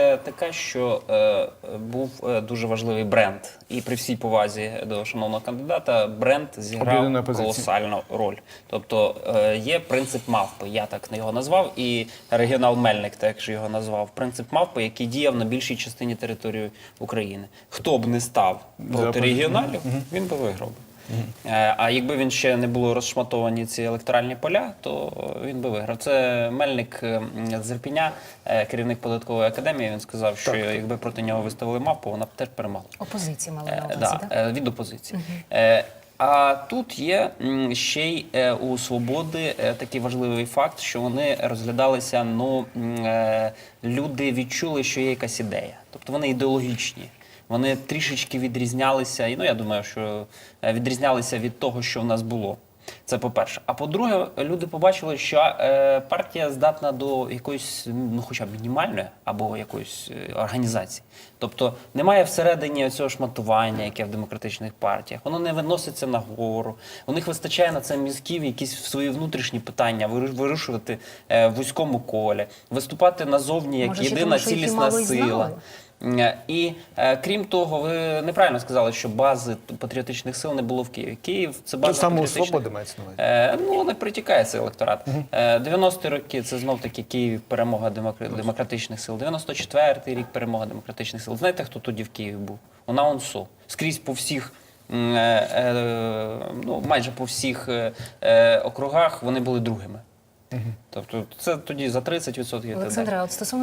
Е, Така, що е, був е, дуже важливий бренд, і при всій повазі до шановного кандидата, бренд зіграв колосальну роль. Тобто е, є принцип мавпи, я так його назвав, і регіонал Мельник теж його назвав. Принцип мавпи, який діяв на більшій частині території України. Хто б не став проти регіоналів, він би виграв. Е, А якби він ще не було розшматовані ці електоральні поля, то він би виграв. Це Мельник е, з Ірпіня, е, керівник податкової академії. Він сказав, що якби проти нього виставили мавпу, вона б теж перемогла. Опозиції мали на увазі, да, так? від опозиції. Е, А тут є ще й у свободи такий важливий факт, що вони розглядалися. Ну люди відчули, що є якась ідея, тобто вони ідеологічні. Вони трішечки відрізнялися, і ну я думаю, що е, відрізнялися від того, що в нас було. Це по-перше. А по-друге, люди побачили, що е, партія здатна до якоїсь, ну хоча б мінімальної або якоїсь е, організації. Тобто немає всередині цього шматування, яке в демократичних партіях. Воно не виноситься нагору. У них вистачає на це мізків якісь свої внутрішні питання виру- вирішувати е, в вузькому колі, виступати назовні як Може, єдина тому, цілісна сила. знали? Е, І е, крім того, ви неправильно сказали, що бази патріотичних сил не було в Києві. Київ це база Саме у свободи мається на увазі. Е, ну, не притікає цей електорат. Е, 90-ті роки це знов таки Київ перемога демократичних сил. 94-й рік перемога демократичних сил. Знаєте, хто тоді в Києві був? Вона ОНСО. Скрізь по всіх. Ну, майже по всіх округах вони були другими. Тобто це тоді за 30% і. Олександре, от стосовно